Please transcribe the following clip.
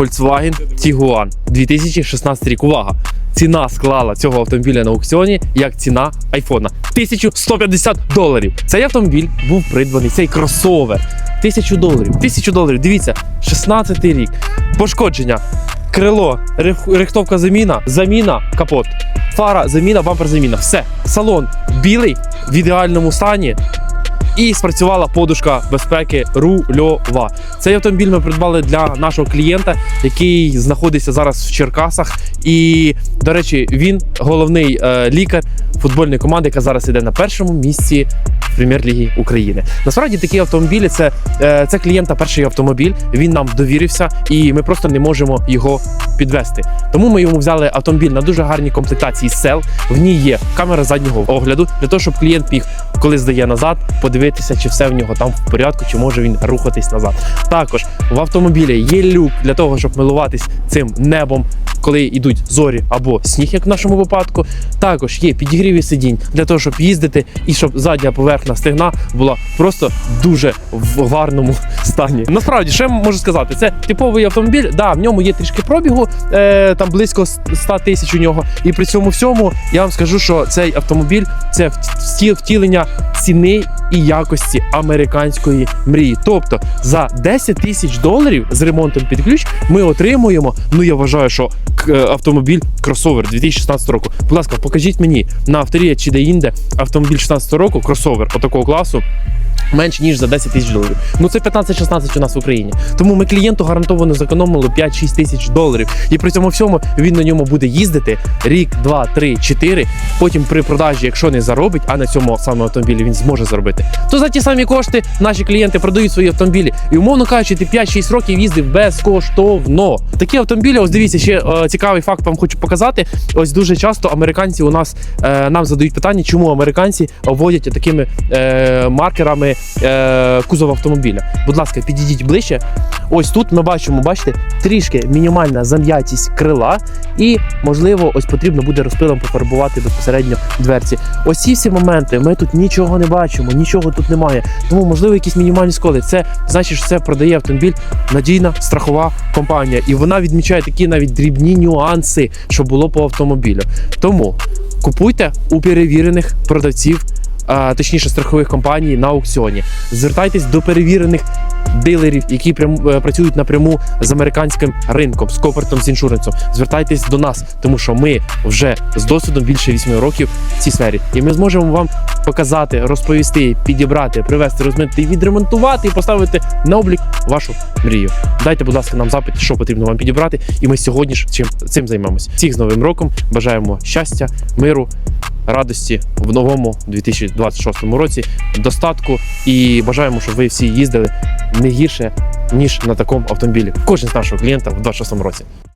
Volkswagen Tiguan 2016 рік. Увага! Ціна склала цього автомобіля на аукціоні як ціна айфона 1150 доларів. Цей автомобіль був придбаний, цей кросовер. 1000 доларів. 1000 доларів. Дивіться, 16 рік. Пошкодження. Крило, рих- рихтовка заміна, заміна, капот. Фара, заміна, бампер заміна. Все. Салон білий в ідеальному стані. І спрацювала подушка безпеки рульова. Цей автомобіль ми придбали для нашого клієнта, який знаходиться зараз в Черкасах. І, до речі, він головний е, лікар футбольної команди, яка зараз іде на першому місці прем'єр-ліги України. Насправді такі автомобілі це, е, це клієнта перший автомобіль. Він нам довірився, і ми просто не можемо його підвести. Тому ми йому взяли автомобіль на дуже гарній комплектації сел. В ній є камера заднього огляду для того, щоб клієнт міг, коли здає назад, подивитися, чи все в нього там в порядку, чи може він рухатись назад. Також в автомобілі є люк для того, щоб милуватись цим небом. Коли йдуть зорі або сніг, як в нашому випадку, також є підігріві сидінь для того, щоб їздити і щоб задня поверхня стегна була просто дуже в гарному стані. Насправді, що я можу сказати, це типовий автомобіль. Да, в ньому є трішки пробігу, е, там близько 100 тисяч у нього. І при цьому всьому я вам скажу, що цей автомобіль це вті- втілення ціни і якості американської мрії. Тобто за 10 тисяч доларів з ремонтом під ключ ми отримуємо. Ну я вважаю, що автомобіль кросовер 2016 року. Будь ласка, покажіть мені на авторія чи де-інде автомобіль 16 року, кросовер отакого класу. Менш ніж за 10 тисяч доларів. Ну це 15-16 у нас в Україні. Тому ми клієнту гарантовано зекономили 5-6 тисяч доларів. І при цьому всьому він на ньому буде їздити рік, два, три, чотири. Потім при продажі, якщо не заробить, а на цьому самому автомобілі він зможе заробити, то за ті самі кошти наші клієнти продають свої автомобілі. І умовно кажучи, ти 5-6 років їздив безкоштовно. Такі автомобілі, ось дивіться, ще е, цікавий факт вам хочу показати. Ось дуже часто американці у нас е, нам задають питання, чому американці обводять такими е, маркерами е, кузов автомобіля. Будь ласка, підійдіть ближче. Ось тут ми бачимо, бачите, трішки мінімальна зам'ятість крила, і можливо, ось потрібно буде розпилом пофарбувати безпосередньо дверці. Ось ці всі моменти. Ми тут нічого не бачимо, нічого тут немає. Тому можливо якісь мінімальні сколи. Це значить, що це продає автомобіль надійна страхова компанія, і вона відмічає такі навіть дрібні нюанси, що було по автомобілю. Тому купуйте у перевірених продавців точніше страхових компаній на аукціоні. Звертайтесь до перевірених дилерів, які прям, е, працюють напряму з американським ринком, з копертом, з іншуренсом. Звертайтесь до нас, тому що ми вже з досвідом більше 8 років в цій сфері, і ми зможемо вам показати, розповісти, підібрати, привезти, розмити, відремонтувати і поставити на облік вашу мрію. Дайте, будь ласка, нам запит, що потрібно вам підібрати, і ми сьогодні ж чим цим займемось. Всіх з новим роком бажаємо щастя, миру радості в новому 2026 році, достатку і бажаємо, щоб ви всі їздили не гірше ніж на такому автомобілі. Кожен з нашого клієнта в 2026 році.